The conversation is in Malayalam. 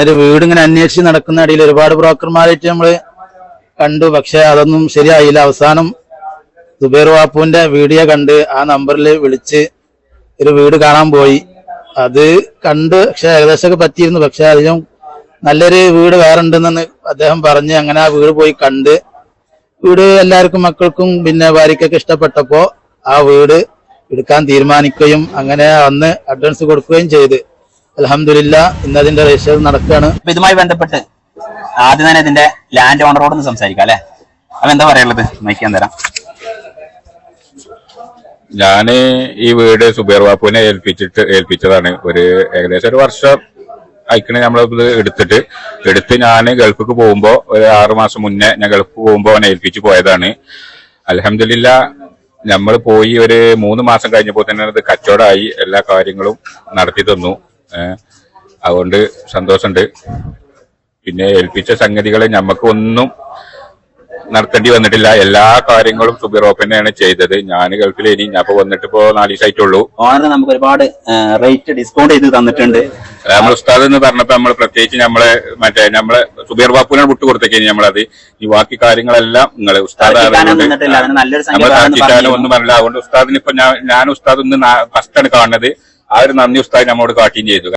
ഒരു വീട് ഇങ്ങനെ അന്വേഷിച്ച് നടക്കുന്ന ഇടയിൽ ഒരുപാട് ബ്രോക്കർമാരായിട്ട് നമ്മൾ കണ്ടു. പക്ഷെ അതൊന്നും ശരിയായില്ല. അവസാനം സുബേർ ബാപ്പുവിന്റെ വീഡിയോ കണ്ട് ആ നമ്പറിൽ വിളിച്ച് ഒരു വീട് കാണാൻ പോയി. അത് കണ്ട് പക്ഷെ ഏകദേശമൊക്കെ പറ്റിയിരുന്നു. പക്ഷെ അധികം നല്ലൊരു വീട് വേറെ ഉണ്ടെന്ന് അദ്ദേഹം പറഞ്ഞ് അങ്ങനെ ആ വീട് പോയി കണ്ട് വീട് എല്ലാവർക്കും മക്കൾക്കും പിന്നെ ഭാര്യയ്ക്കൊക്കെ ഇഷ്ടപ്പെട്ടപ്പോ ആ വീട് എടുക്കാൻ തീരുമാനിക്കുകയും അങ്ങനെ അന്ന് അഡ്വാൻസ് കൊടുക്കുകയും ചെയ്ത്. അലഹമില്ല ഇന്ന് അതിന്റെ രജിസ്ട്രേഷൻ നടക്കുകയാണ് അപ്പൊ ഇതുമായി ബന്ധപ്പെട്ട് ആദ്യം തന്നെ ഇതിന്റെ ലാൻഡ് ഓണറോട് ഒന്ന് സംസാരിക്കാം അല്ലെ? അപ്പൊ എന്താ പറയാനുള്ളത്? മൈക്കാൻ തരാം. ഞാൻ ഈ വീട് സുബേർ ബാപ്പുവിനെ ഏൽപ്പിച്ചിട്ട് ഏൽപ്പിച്ചതാണ്. ഒരു ഏകദേശം ഒരു വർഷം അയക്കണ നമ്മളിത് എടുത്തിട്ട്. എടുത്ത് ഞാൻ ഗൾഫിക്ക് പോകുമ്പോ ഒരു ആറു മാസം മുന്നേ ഞാൻ ഗൾഫ് പോകുമ്പോ അവനെ ഏൽപ്പിച്ച് പോയതാണ്. അലഹമില്ല നമ്മൾ പോയി ഒരു മൂന്ന് മാസം കഴിഞ്ഞപ്പോൾ തന്നെ അത് കച്ചവടമായി എല്ലാ കാര്യങ്ങളും നടത്തി തന്നു. അതുകൊണ്ട് സന്തോഷമുണ്ട്. പിന്നെ ഏൽപ്പിച്ച സംഗതികളെ നമുക്കൊന്നും നടത്തേണ്ടി വന്നിട്ടില്ല. എല്ലാ കാര്യങ്ങളും സുബിറോപ്പന്നെയാണ് ചെയ്തത്. ഞാൻ ഗൾഫിൽ ഇനി ഞാൻ വന്നിട്ട് ഇപ്പോ നാല് ദിവസമായിട്ടുള്ളൂ ഓണർ നമുക്ക് ഒരുപാട് റേറ്റ് ഡിസ്കൗണ്ട് ചെയ്ത് തന്നിട്ടുണ്ട്. നമ്മൾ ഉസ്താദ് എന്ന് പറഞ്ഞപ്പോ നമ്മൾ പ്രത്യേകിച്ച് നമ്മളെ മറ്റേ നമ്മളെ സുബീർ ബാപ്പുവിനെ വിട്ടു കൊടുത്തേക്ക് നമ്മളത്. ഈ ബാക്കി കാര്യങ്ങളെല്ലാം നിങ്ങൾ ഉസ്താദ് നമ്മൾ. ഒന്നും പറഞ്ഞില്ല അതുകൊണ്ട് ഉസ്താദിന് ഇപ്പൊ ഞാൻ ഞാൻ ഉസ്താദ് ഫസ്റ്റ് ആണ് കാണുന്നത്. ആ ഒരു നന്ദി ഉസ്താദ് നമ്മോട് കാട്ടുകയും ചെയ്തു.